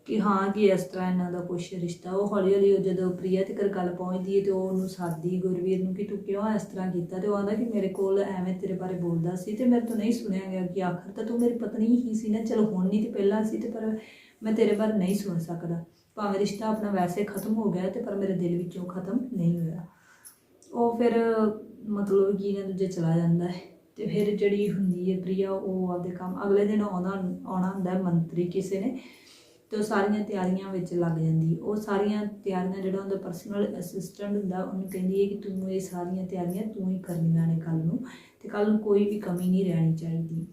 ਕਿ ਹਾਂ ਕਿ ਇਸ ਤਰ੍ਹਾਂ ਇਹਨਾਂ ਦਾ ਕੁਝ ਰਿਸ਼ਤਾ, ਉਹ ਹੌਲੀ ਹੌਲੀ ਉਹ ਜਦੋਂ ਪ੍ਰਿਆ ਤੱਕ ਗੱਲ ਪਹੁੰਚਦੀ ਹੈ ਤੇ ਉਹ ਉਹਨੂੰ ਸਾਦੀ ਗੁਰਵੀਰ ਨੂੰ ਕਿ ਤੂੰ ਕਿਉਂ ਇਸ ਤਰ੍ਹਾਂ ਕੀਤਾ? ਤੇ ਉਹ ਆਂਦਾ ਕਿ ਮੇਰੇ ਕੋਲ ਐਵੇਂ ਤੇਰੇ ਬਾਰੇ ਬੋਲਦਾ ਸੀ ਤੇ ਮੇਰੇ ਤੋਂ ਨਹੀਂ ਸੁਣਿਆ ਗਿਆ ਕਿ ਆਖਰ ਤਾਂ ਤੂੰ ਮੇਰੀ ਪਤਨੀ ਹੀ ਸੀ ਨਾ, ਚਲੋ ਹੁਣ ਨਹੀਂ ਤੇ ਪਹਿਲਾਂ ਸੀ ਤੇ ਪਰ ਮੈਂ ਤੇਰੇ ਬਾਰੇ ਨਹੀਂ ਸੁਣ ਸਕਦਾ। ਭਾਵੇਂ ਰਿਸ਼ਤਾ ਆਪਣਾ ਵੈਸੇ ਖਤਮ ਹੋ ਗਿਆ ਤੇ ਪਰ ਮੇਰੇ ਦਿਲ ਵਿੱਚੋਂ ਖਤਮ ਨਹੀਂ ਹੋਇਆ। ਉਹ ਫਿਰ ਮਤਲਬ ਕਿ ਇਹਨਾਂ ਦੂਜੇ ਚਲਾ ਜਾਂਦਾ ਹੈ ਤੇ ਫਿਰ ਜਿਹੜੀ ਹੁੰਦੀ ਹੈ ਪ੍ਰਿਆ, ਉਹ ਆਪਦੇ ਕੰਮ ਅਗਲੇ ਦਿਨ ਆਉਂਦਾ, ਆਉਣਾ ਹੁੰਦਾ ਮੰਤਰੀ ਕਿਸੇ ਨੇ। ਤੇ ਉਹ ਸਾਰੀਆਂ ਤਿਆਰੀਆਂ ਵਿੱਚ ਲੱਗ ਜਾਂਦੀ। ਉਹ ਸਾਰੀਆਂ ਤਿਆਰੀਆਂ ਜਿਹੜਾ ਉਹਦਾ ਪਰਸਨਲ ਅਸਿਸਟੈਂਟ ਹੁੰਦਾ, ਉਹਨੂੰ ਕਹਿੰਦੀ ਹੈ ਕਿ ਤੂੰ ਇਹ ਸਾਰੀਆਂ ਤਿਆਰੀਆਂ ਤੂੰ ਹੀ ਕਰਨੀਆਂ ਨੇ ਕੱਲ ਨੂੰ ਤੇ ਕੱਲ ਨੂੰ ਕੋਈ ਵੀ ਕਮੀ ਨਹੀਂ ਰਹਿਣੀ ਚਾਹੀਦੀ।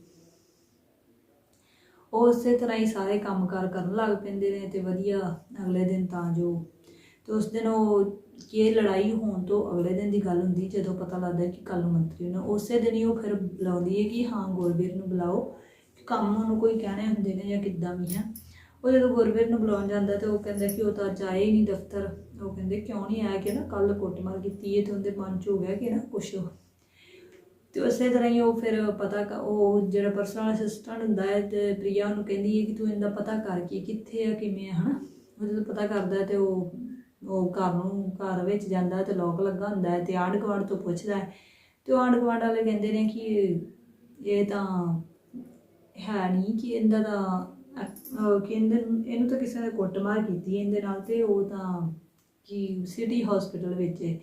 ਉਹ ਉਸੇ ਤਰ੍ਹਾਂ ਹੀ ਸਾਰੇ ਕੰਮਕਾਰ ਕਰਨ ਲੱਗ ਪੈਂਦੇ ਨੇ ਤੇ ਵਧੀਆ, ਅਗਲੇ ਦਿਨ ਤਾਂ ਜੋ। ਤੇ ਉਸ ਦਿਨ ਉਹ ਕਿ ਇਹ ਲੜਾਈ ਹੋਣ ਤੋਂ ਅਗਲੇ ਦਿਨ ਦੀ ਗੱਲ ਹੁੰਦੀ, ਜਦੋਂ ਪਤਾ ਲੱਗਦਾ ਕਿ ਕੱਲ ਨੂੰ ਮੰਤਰੀ ਨੇ ਉਸੇ ਦਿਨ ਹੀ ਉਹ ਫਿਰ ਬੁਲਾਉਂਦੀ ਹੈ ਕਿ ਹਾਂ ਗੋਲਵੀਰ ਨੂੰ ਬੁਲਾਓ, ਕਿ ਕੰਮ ਉਹਨੂੰ ਕੋਈ ਕਹਿਣੇ ਹੁੰਦੇ ਨੇ ਜਾਂ ਕਿੱਦਾਂ ਵੀ ਹੈ। ਉਹ ਜਦੋਂ ਗੁਰਵੀਰ ਨੂੰ ਬੁਲਾਉਣ ਜਾਂਦਾ ਤੇ ਉਹ ਕਹਿੰਦਾ ਕਿ ਉਹ ਤਾਂ ਅੱਜ ਆਏ ਹੀ ਨਹੀਂ ਦਫ਼ਤਰ, ਉਹ ਕਹਿੰਦੇ ਕਿਉਂ ਨਹੀਂ ਆਇਆ ਕਿ ਨਾ ਕੱਲ ਕੁੱਟਮਾਰ ਕੀਤੀ ਹੈ ਤੇ ਉਹਦੇ ਮਨ 'ਚ ਹੋ ਗਿਆ ਕਿ ਨਾ ਕੁਛ। ਤੇ ਉਸੇ ਤਰ੍ਹਾਂ ਹੀ ਉਹ ਫਿਰ ਪਤਾ ਕ- ਉਹ ਜਿਹੜਾ ਪਰਸਨਲ ਅਸਿਸਟੈਂਟ ਹੁੰਦਾ ਹੈ ਤੇ ਪ੍ਰਿਆ ਉਹਨੂੰ ਕਹਿੰਦੀ ਹੈ ਕਿ ਤੂੰ ਇਹਦਾ ਪਤਾ ਕਰ ਕਿ ਕਿੱਥੇ ਆ, ਕਿਵੇਂ ਆ, ਹਨਾ? ਉਹ ਜਦੋਂ ਪਤਾ ਕਰਦਾ ਹੈ ਤੇ ਉਹ ਉਹ ਘਰ ਨੂੰ, ਘਰ ਵਿੱਚ ਜਾਂਦਾ ਹੈ ਤੇ ਲੋਕ ਲੱਗਾ ਹੁੰਦਾ ਹੈ ਤੇ ਆਂਢ ਗੁਆਂਢ ਤੋਂ ਪੁੱਛਦਾ ਹੈ। ਤੇ ਉਹ ਆਂਢ ਗੁਆਂਢ ਵਾਲੇ ਕਹਿੰਦੇ ਨੇ ਕਿ ਇਹ ਤਾਂ ਹੈ ਨਹੀਂ ਕਿ ਇਹਦਾ ਤਾਂ ਅਹ ਕਿ ਇਹਦੇ ਇਹਨੂੰ ਤਾਂ ਕਿਸੇ ਨੇ ਕੁੱਟਮਾਰ ਕੀਤੀ ਇਹਦੇ ਨਾਲ ਤੇ ਉਹ ਤਾਂ ਕਿ ਸਿਟੀ ਹਸਪੀਟਲ ਵਿੱਚ ਹੈ।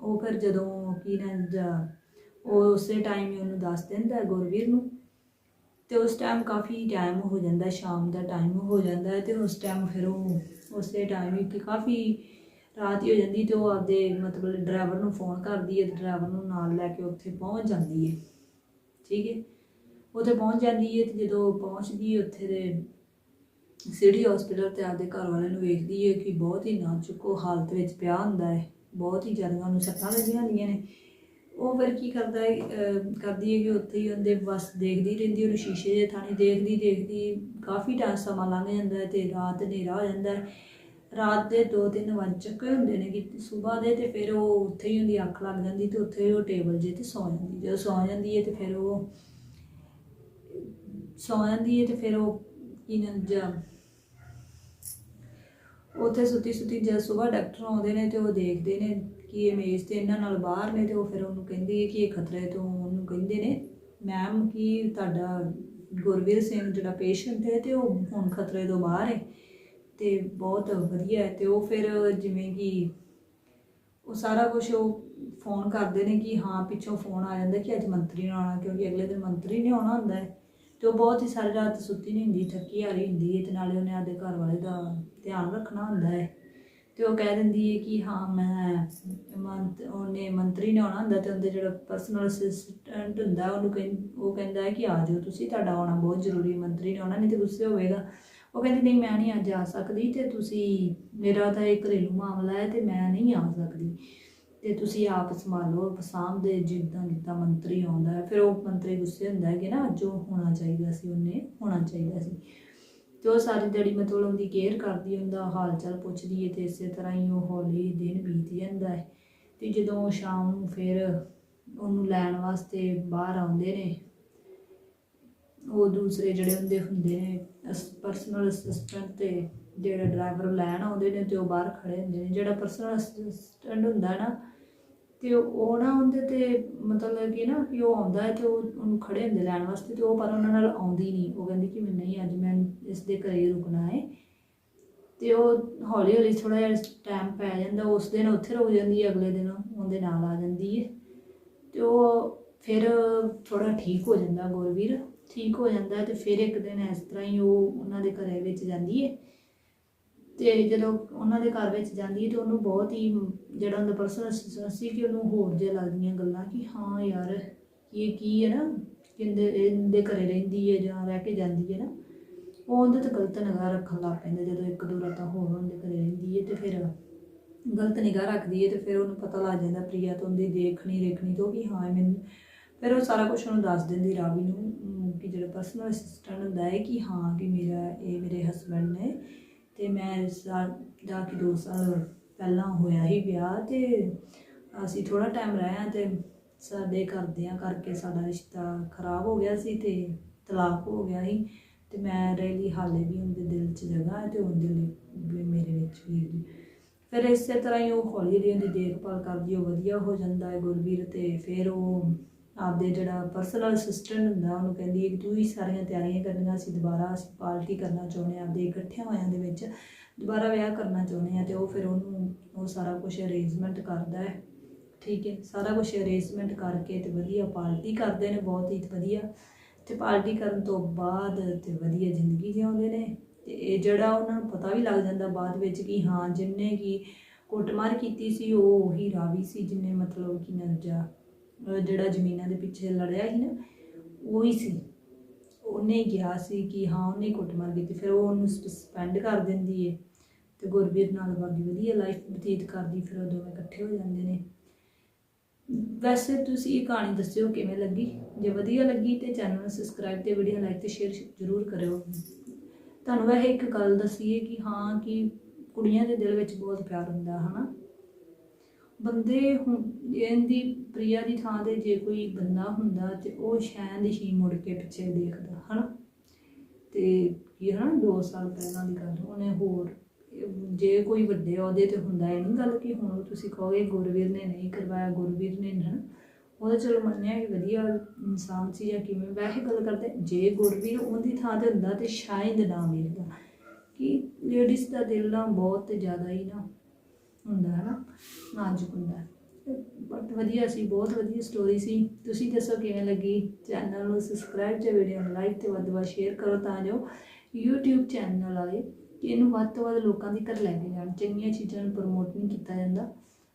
ਉਹ ਫਿਰ ਜਦੋਂ ਕੀ ਨਾ ਜਾ- ਉਹ ਉਸੇ ਟਾਈਮ ਹੀ ਉਹਨੂੰ ਦੱਸ ਦਿੰਦਾ ਹੈ ਗੁਰਵੀਰ ਨੂੰ। ਤੇ ਉਸ ਟਾਈਮ ਕਾਫੀ ਟਾਈਮ ਹੋ ਜਾਂਦਾ ਹੈ, ਸ਼ਾਮ ਦਾ ਟਾਈਮ ਹੋ ਜਾਂਦਾ ਹੈ ਤੇ ਉਸ ਟਾਈਮ ਫਿਰ ਉਹ ਉਸੇ ਟਾਈਮ ਹੀ ਕਿ ਕਾਫੀ ਰਾਤ ਹੀ ਹੋ ਜਾਂਦੀ ਤੇ ਉਹ ਆਪਦੇ ਮਤਲਬ ਡਰਾਈਵਰ ਨੂੰ ਫੋਨ ਕਰਦੀ ਹੈ ਤੇ ਡਰਾਈਵਰ ਨੂੰ ਨਾਲ ਲੈ ਕੇ ਉੱਥੇ ਪਹੁੰਚ ਜਾਂਦੀ ਹੈ। ਠੀਕ ਹੈ? ਉੱਥੇ ਪਹੁੰਚ ਜਾਂਦੀ ਹੈ ਤੇ ਜਦੋਂ ਪਹੁੰਚਦੀ ਹੈ ਉੱਥੇ ਦੇ ਸਿਟੀ ਹਸਪੀਟਲ ਤੇ ਆਪਦੇ ਘਰ ਵਾਲਿਆਂ ਨੂੰ ਵੇਖਦੀ ਹੈ ਕਿ ਬਹੁਤ ਹੀ ਨਾਜ਼ੁਕ ਹਾਲਤ ਵਿੱਚ ਪਿਆ ਹੁੰਦਾ ਹੈ ਬਹੁਤ ਹੀ ਜ਼ਿਆਦਾ ਉਹਨੂੰ ਸੱਟਾਂ ਲੱਗੀਆਂ ਹੁੰਦੀਆਂ ਨੇ। ਉਹ ਫਿਰ ਕੀ ਕਰਦਾ ਹੈ ਕਰਦੀ ਹੈ ਕਿ ਉੱਥੇ ਹੀ ਉਹਦੇ ਬਸ ਦੇਖਦੀ ਰਹਿੰਦੀ ਉਹਨੂੰ ਸ਼ੀਸ਼ੇ ਦੇ ਥਾਣੀ ਦੇਖਦੀ ਦੇਖਦੀ ਕਾਫੀ ਟਾਈਮ ਸਮਾਂ ਲੰਘ ਜਾਂਦਾ ਹੈ ਤੇ ਰਾਤ ਹਨੇਰਾ ਹੋ ਜਾਂਦਾ ਹੈ ਰਾਤ ਦੇ 2-3 ਵਜ ਚੁੱਕੇ ਹੁੰਦੇ ਨੇ ਕਿ ਸਵੇਰ ਦੇ ਤੇ ਫਿਰ ਉਹ ਉੱਥੇ ਹੀ ਉਹਦੀ ਅੱਖ ਲੱਗ ਜਾਂਦੀ ਤੇ ਉੱਥੇ ਉਹ ਟੇਬਲ ਜੇ ਤੇ ਸੌ ਜਾਂਦੀ, ਜਦੋਂ ਸੌ ਜਾਂਦੀ ਹੈ ਤੇ ਫਿਰ ਉਹ ਸੌ ਜਾਂਦੀ ਹੈ ਤੇ ਫਿਰ ਉਹ ਕੀ ਜਾਂ ਉੱਥੇ ਸੁੱਤੀ ਸੁੱਤੀ ਜਦ ਸਵੇਰ ਡਾਕਟਰ ਆਉਂਦੇ ਨੇ ਤੇ ਉਹ ਦੇਖਦੇ ਨੇ ਕਿ ਇਹ ਮੇਜ਼ ਤੇ ਇਹਨਾਂ ਨਾਲ ਬਾਹਰ ਨੇ ਤੇ ਉਹ ਫਿਰ ਉਹਨੂੰ ਕਹਿੰਦੀ ਹੈ ਕਿ ਇਹ ਖਤਰੇ ਤੋਂ ਉਹਨੂੰ ਕਹਿੰਦੇ ਨੇ, ਮੈਮ, ਕਿ ਤੁਹਾਡਾ ਗੁਰਵੀਰ ਸਿੰਘ ਜਿਹੜਾ ਪੇਸ਼ੈਂਟ ਹੈ ਤੇ ਉਹ ਹੁਣ ਖਤਰੇ ਤੋਂ ਬਾਹਰ ਹੈ? ਤੇ ਬਹੁਤ ਵਧੀਆ ਹੈ ਤੇ ਉਹ ਫਿਰ ਜਿਵੇਂ ਕਿ ਉਹ ਸਾਰਾ ਕੁਝ ਉਹ ਫੋਨ ਕਰਦੇ ਨੇ ਕਿ ਹਾਂ, ਪਿੱਛੋਂ ਫੋਨ ਆ ਜਾਂਦਾ ਕਿ ਅੱਜ ਮੰਤਰੀ ਨੇ ਆਉਣਾ ਕਿਉਂਕਿ ਅਗਲੇ ਦਿਨ ਮੰਤਰੀ ਨੇ ਆਉਣਾ ਹੁੰਦਾ ਹੈ। ਤੇ ਉਹ ਬਹੁਤ ਹੀ ਸਾਰੀ ਰਾਤ ਸੁੱਤੀ ਨਹੀਂ ਹੁੰਦੀ, ਥੱਕੀ ਆ ਰਹੀ ਹੁੰਦੀ ਹੈ ਤੇ ਨਾਲੇ ਉਹਨੇ ਆਪਦੇ ਘਰ ਵਾਲੇ ਦਾ ਧਿਆਨ ਰੱਖਣਾ ਹੁੰਦਾ ਹੈ ਤੇ ਉਹ ਕਹਿ ਦਿੰਦੀ ਹੈ ਕਿ ਹਾਂ, ਮੈਂ ਮੰਤ, ਉਹਨੇ ਮੰਤਰੀ ਨੇ ਆਉਣਾ ਹੁੰਦਾ ਤੇ ਉਹਦੇ ਜਿਹੜਾ ਪਰਸਨਲ ਅਸਿਸਟੈਂਟ ਹੁੰਦਾ, ਉਹਨੂੰ ਕਹਿੰ, ਉਹ ਕਹਿੰਦਾ ਹੈ ਕਿ ਆ ਜਾਓ ਤੁਸੀਂ, ਤੁਹਾਡਾ ਆਉਣਾ ਬਹੁਤ ਜ਼ਰੂਰੀ ਹੈ ਮੰਤਰੀ ਨੇ ਆਉਣਾ, ਨਹੀਂ ਤੇ ਗੁੱਸੇ ਹੋਵੇਗਾ। ਉਹ ਕਹਿੰਦੀ, ਨਹੀਂ, ਮੈਂ ਨਹੀਂ ਅੱਜ ਆ ਸਕਦੀ ਤੇ ਤੁਸੀਂ, ਮੇਰਾ ਤਾਂ ਇਹ ਘਰੇਲੂ ਮਾਮਲਾ ਹੈ ਤੇ ਮੈਂ ਨਹੀਂ ਆ ਸਕਦੀ। ਤੇ ਤੁਸੀਂ ਆਪ ਸੰਭਾਲੋ ਸਾਂਭਦੇ ਜਿੱਦਾਂ ਜਿੱਦਾਂ ਮੰਤਰੀ ਆਉਂਦਾ ਹੈ, ਫਿਰ ਉਹ ਮੰਤਰੀ ਗੁੱਸੇ ਹੁੰਦਾ ਹੈ ਕਿ ਨਾ ਅੱਜ ਉਹ ਹੋਣਾ ਚਾਹੀਦਾ ਸੀ, ਉਹਨੇ ਹੋਣਾ ਚਾਹੀਦਾ ਸੀ। ਤੇ ਉਹ ਸਾਰੀ ਦਿਹਾੜੀ ਮਤਲਬ ਉਹਦੀ ਕੇਅਰ ਕਰਦੀ ਉਹਦਾ ਹਾਲ ਚਾਲ ਪੁੱਛਦੀ ਹੈ ਤੇ ਇਸੇ ਤਰ੍ਹਾਂ ਹੀ ਉਹ ਹੌਲੀ ਦਿਨ ਬੀਤ ਜਾਂਦਾ ਹੈ। ਤੇ ਜਦੋਂ ਸ਼ਾਮ ਨੂੰ ਫਿਰ ਉਹਨੂੰ ਲੈਣ ਵਾਸਤੇ ਬਾਹਰ ਆਉਂਦੇ ਨੇ, ਉਹ ਦੂਸਰੇ ਜਿਹੜੇ ਹੁੰਦੇ ਹੁੰਦੇ ਨੇ ਪਰਸਨਲ ਅਸਿਸਟੈਂਟ ਤੇ ਜਿਹੜਾ ਡਰਾਈਵਰ ਲੈਣ ਆਉਂਦੇ ਨੇ ਤੇ ਉਹ ਬਾਹਰ ਖੜੇ ਹੁੰਦੇ ਨੇ, ਜਿਹੜਾ ਪਰਸਨਲ ਅਸਿਸਟੈਂਟ ਹੁੰਦਾ ਨਾ, ਤੇ ਉਹ ਨਾ ਉਹਦੇ ਤੇ ਮਤਲਬ ਕਿ ਨਾ ਕਿ ਉਹ ਆਉਂਦਾ ਹੈ ਤੇ ਉਹ ਉਹਨੂੰ ਖੜੇ ਹੁੰਦੇ ਲੈਣ ਵਾਸਤੇ ਤੇ ਉਹ ਪਰ ਉਹਨਾਂ ਨਾਲ ਆਉਂਦੀ ਨਹੀਂ। ਉਹ ਕਹਿੰਦੀ ਕਿ ਮੈਂ ਨਹੀਂ, ਅੱਜ ਮੈਂ ਇਸ ਦੇ ਘਰੇ ਹੀ ਰੁਕਣਾ ਹੈ ਤੇ ਉਹ ਹੌਲੀ ਹੌਲੀ ਥੋੜਾ ਜਿਹਾ ਟਾਈਮ ਪੈ ਜਾਂਦਾ, ਉਸ ਦਿਨ ਉੱਥੇ ਰੁਕ ਜਾਂਦੀ ਹੈ ਅਗਲੇ ਦਿਨ ਉਹਦੇ ਨਾਲ ਆ ਜਾਂਦੀ ਹੈ ਤੇ ਉਹ ਫਿਰ ਥੋੜਾ ਠੀਕ ਹੋ ਜਾਂਦਾ ਗੁਰਵੀਰ, ਠੀਕ ਹੋ ਜਾਂਦਾ ਹੈ ਤੇ ਫਿਰ ਇੱਕ ਦਿਨ ਇਸ ਤਰ੍ਹਾਂ ਹੀ ਉਹ ਉਹਨਾਂ ਦੇ ਘਰੇ ਵਿੱਚ ਜਾਂਦੀ ਹੈ ਤੇ ਜਦੋਂ ਉਹਨਾਂ ਦੇ ਘਰ ਵਿੱਚ ਜਾਂਦੀ ਹੈ ਤੇ ਉਹਨੂੰ ਬਹੁਤ ਹੀ ਜਿਹੜਾ ਉਹਦਾ ਪਰਸਨਲ ਸੀ ਕਿ ਉਹਨੂੰ ਹੋਰ ਜਿਹਾ ਲੱਗਦੀਆਂ ਗੱਲਾਂ ਕਿ ਹਾਂ ਯਾਰ ਇਹ ਕੀ ਹੈ ਨਾ ਕਿੰਦੇ ਇਹਦੇ ਘਰੇ ਰਹਿੰਦੀ ਹੈ ਜਾਂ ਰਹਿ ਕੇ ਜਾਂਦੀ ਹੈ ਨਾ, ਉਹ ਉਹਦੇ ਤੇ ਗਲਤ ਨਿਗਾਹ ਰੱਖਣ ਲੱਗ ਪੈਂਦਾ ਜਦੋਂ ਇੱਕ ਦੋ ਰਾਤਾਂ ਹੋਰ ਉਹਦੇ ਘਰੇ ਰਹਿੰਦੀ ਹੈ ਤੇ ਫਿਰ ਗਲਤ ਨਿਗਾਹ ਰੱਖਦੀ ਹੈ ਤੇ ਫਿਰ ਉਹਨੂੰ ਪਤਾ ਲੱਗ ਜਾਂਦਾ ਪ੍ਰਿਆ ਤੋਂ ਉਹਦੀ ਦੇਖਣੀ ਦੇਖਣੀ ਤੋਂ ਕਿ ਹਾਂ ਮੈਨੂੰ, ਫਿਰ ਉਹ ਸਾਰਾ ਕੁਝ ਉਹਨੂੰ ਦੱਸ ਦਿੰਦੀ ਰਾਵੀ ਨੂੰ ਕਿ ਜਿਹੜਾ ਪਰਸਨਲ ਅਸਿਸਟੈਂਟ ਹੁੰਦਾ ਹੈ ਕਿ ਹਾਂ ਕਿ ਮੇਰਾ, ਇਹ ਮੇਰੇ ਹਸਬੰਡ ਨੇ ਤੇ ਮੈਂ ਸਾਲ ਜਾ ਕੇ ਦੋ ਸਾਲ ਪਹਿਲਾਂ ਹੋਇਆ ਹੀ ਵਿਆਹ ਤੇ ਅਸੀਂ ਥੋੜਾ ਟਾਈਮ ਰਹੇ ਤੇ ਸਾਡੇ ਕਰਦਿਆਂ ਕਰਕੇ ਸਾਡਾ ਰਿਸ਼ਤਾ ਖਰਾਬ ਹੋ ਗਿਆ ਸੀ ਤੇ ਤਲਾਕ ਹੋ ਗਿਆ ਸੀ ਤੇ ਮੈਂ ਰਹਿ ਲਈ ਹਾਲੇ ਵੀ ਉਹਦੇ ਦਿਲ 'ਚ ਜਗ੍ਹਾ ਹੈ ਤੇ ਉਹਦੇ ਲਈ ਮੇਰੇ ਵਿੱਚ ਵੀ ਫਿਰ ਇਸੇ ਤਰ੍ਹਾਂ ਹੀ ਉਹ ਹੌਲੀ ਹੌਲੀ ਉਹਦੀ ਦੇਖਭਾਲ ਕਰਦੀ ਉਹ ਵਧੀਆ ਹੋ ਜਾਂਦਾ ਹੈ ਗੁਰਵੀਰ ਤੇ ਫਿਰ ਉਹ ਆਪਦੇ ਜਿਹੜਾ ਪਰਸਨਲ ਅਸਿਸਟੈਂਟ ਹੁੰਦਾ, ਉਹਨੂੰ ਕਹਿੰਦੀ ਹੈ ਕਿ ਤੂੰ ਹੀ ਸਾਰੀਆਂ ਤਿਆਰੀਆਂ ਕਰਨੀਆਂ ਅਸੀਂ ਦੁਬਾਰਾ ਅਸੀਂ ਪਾਰਟੀ ਕਰਨਾ ਚਾਹੁੰਦੇ ਹਾਂ, ਆਪਦੇ ਇਕੱਠਿਆਂ ਹੋਇਆਂ ਦੇ ਵਿੱਚ ਦੁਬਾਰਾ ਵਿਆਹ ਕਰਨਾ ਚਾਹੁੰਦੇ ਹਾਂ ਤੇ ਉਹ ਫਿਰ ਉਹਨੂੰ, ਉਹ ਸਾਰਾ ਕੁਝ ਅਰੇਂਜਮੈਂਟ ਕਰਦਾ ਹੈ। ਠੀਕ ਹੈ, ਸਾਰਾ ਕੁਝ ਅਰੇਂਜਮੈਂਟ ਕਰਕੇ ਤੇ ਵਧੀਆ ਪਾਰਟੀ ਕਰਦੇ ਨੇ, ਬਹੁਤ ਹੀ ਵਧੀਆ। ਤੇ ਪਾਰਟੀ ਕਰਨ ਤੋਂ ਬਾਅਦ ਤੇ ਵਧੀਆ ਜ਼ਿੰਦਗੀ ਜਿਉਂਦੇ ਨੇ। ਤੇ ਇਹ ਜਿਹੜਾ ਉਹਨਾਂ ਨੂੰ ਪਤਾ ਵੀ ਲੱਗ ਜਾਂਦਾ ਬਾਅਦ ਵਿੱਚ ਕਿ ਹਾਂ, ਜਿੰਨੇ ਕੀ ਕੁੱਟਮਾਰ ਕੀਤੀ ਸੀ, ਉਹ ਉਹੀ ਰਾਵੀ ਸੀ, ਜਿੰਨੇ ਮਤਲਬ ਕਿ ਨਰਜਾ ਅਹ ਜਿਹੜਾ ਜ਼ਮੀਨਾਂ ਦੇ ਪਿੱਛੇ ਲੜਿਆ ਸੀ ਨਾ, ਉਹੀ ਸੀ। ਉਹਨੇ ਕਿਹਾ ਸੀ ਕਿ ਹਾਂ, ਉਹਨੇ ਕੁੱਟਮਾਰ ਕੀਤੀ, ਫਿਰ ਉਹ ਉਹਨੂੰ ਸਸਪੈਂਡ ਕਰ ਦਿੰਦੀ ਹੈ ਤੇ ਗੁਰਬੀਰ ਨਾਲ ਬਾਕੀ ਵਧੀਆ ਲਾਈਫ ਬਤੀਤ ਕਰਦੀ, ਫਿਰ ਉਹ ਦੋਵੇਂ ਇਕੱਠੇ ਹੋ ਜਾਂਦੇ ਨੇ। ਵੈਸੇ ਤੁਸੀਂ ਇਹ ਕਹਾਣੀ ਦੱਸਿਓ ਕਿਵੇਂ ਲੱਗੀ? ਜੇ ਵਧੀਆ ਲੱਗੀ ਤੇ ਚੈਨਲ ਨੂੰ ਸਬਸਕ੍ਰਾਈਬ ਤੇ ਵੀਡੀਓ ਲਾਈਕ ਤੇ ਸ਼ੇਅਰ ਜ਼ਰੂਰ ਕਰਿਓ। ਤੁਹਾਨੂੰ ਵੈਸੇ ਇੱਕ ਗੱਲ ਦੱਸੀਏ ਕਿ ਹਾਂ, ਕਿ ਕੁੜੀਆਂ ਦੇ ਦਿਲ ਵਿੱਚ ਬਹੁਤ ਪਿਆਰ ਹੁੰਦਾ, ਹਨਾ? ਬੰਦੇ ਹੁਣ ਇਹਦੀ ਪ੍ਰਿਆ ਦੀ ਥਾਂ ਤੇ ਜੇ ਕੋਈ ਬੰਦਾ ਹੁੰਦਾ ਤੇ ਉਹ ਸ਼ਾਇਦ ਹੀ ਮੁੜ ਕੇ ਪਿੱਛੇ ਦੇਖਦਾ, ਹਨਾ? ਤੇ ਕੀ ਹਨਾ 2 ਸਾਲ ਪਹਿਲਾਂ ਦੀ ਗੱਲ, ਉਹਨੇ ਹੋਰ, ਜੇ ਕੋਈ ਵੱਡੇ ਅਹੁਦੇ ਤੇ ਹੁੰਦਾ, ਇਹ ਨਹੀਂ ਗੱਲ ਕਿ ਹੁਣ ਤੁਸੀਂ ਕਹੋਗੇ ਗੁਰਵੀਰ ਨੇ ਨਹੀਂ ਕਰਵਾਇਆ, ਗੁਰਵੀਰ ਨੇ ਨਾ ਉਹਦਾ ਚਲੋ ਮੰਨਿਆ ਕਿ ਵਧੀਆ ਇਨਸਾਨ ਸੀ ਜਾਂ ਕਿਵੇਂ, ਵੈਸੇ ਗੱਲ ਕਰਦੇ, ਜੇ ਗੁਰਵੀਰ ਉਹਦੀ ਥਾਂ ਤੇ ਹੁੰਦਾ ਤੇ ਸ਼ਾਇਦ ਨਾ ਮਿਲਦਾ। ਕਿ ਲੇਡੀਜ਼ ਦਾ ਦਿਲ ਨਾ ਬਹੁਤ ਜ਼ਿਆਦਾ ਹੀ ਨਾ ਹੁੰਦਾ ਹੈ ਨਾ ਨਾਜ਼ੁਕ ਹੁੰਦਾ ਬਟ ਵਧੀਆ ਸੀ, ਬਹੁਤ ਵਧੀਆ ਸਟੋਰੀ ਸੀ। ਤੁਸੀਂ ਦੱਸੋ ਕਿਵੇਂ ਲੱਗੀ? ਚੈਨਲ ਨੂੰ ਸਬਸਕ੍ਰਾਈਬ ਤੇ ਵੀਡੀਓ ਨੂੰ ਲਾਈਕ ਤੇ ਵੱਧ ਤੋਂ ਵੱਧ ਸ਼ੇਅਰ ਕਰੋ ਤਾਂ ਜੋ YouTube ਚੈਨਲ ਵਾਲੇ ਇਹਨੂੰ ਵੱਧ ਤੋਂ ਵੱਧ ਲੋਕਾਂ ਦੇ ਘਰ ਲੈ ਕੇ ਜਾਣ। ਚੰਗੀਆਂ ਚੀਜ਼ਾਂ ਨੂੰ ਪ੍ਰਮੋਟ ਨਹੀਂ ਕੀਤਾ ਜਾਂਦਾ।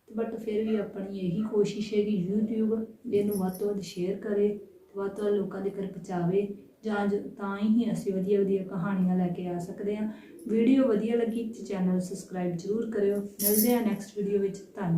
ਬਟ ਫਿਰ ਵੀ ਆਪਣੀ ਇਹੀ ਕੋਸ਼ਿਸ਼ ਹੈ ਕਿ YouTube ਇਹਨੂੰ ਵੱਧ ਤੋਂ ਵੱਧ ਸ਼ੇਅਰ ਕਰੇ ਵੱਧ ਤੋਂ ਵੱਧ ਲੋਕਾਂ ਦੇ ਘਰ ਪਹੁੰਚਾਵੇ। ਜਾਂ ਜ- ਤਾਂ ਹੀ ਅਸੀਂ ਵਧੀਆ ਵਧੀਆ ਕਹਾਣੀਆਂ ਲੈ ਕੇ ਆ ਸਕਦੇ ਹਾਂ। ਵੀਡੀਓ ਵਧੀਆ ਲੱਗੀ ਤੇ ਚੈਨਲ ਸਬਸਕ੍ਰਾਈਬ ਜ਼ਰੂਰ ਕਰਿਓ। ਮਿਲਦੇ ਹਾਂ ਨੈਕਸਟ ਵੀਡੀਓ ਵਿੱਚ। ਧੰਨਵਾਦ।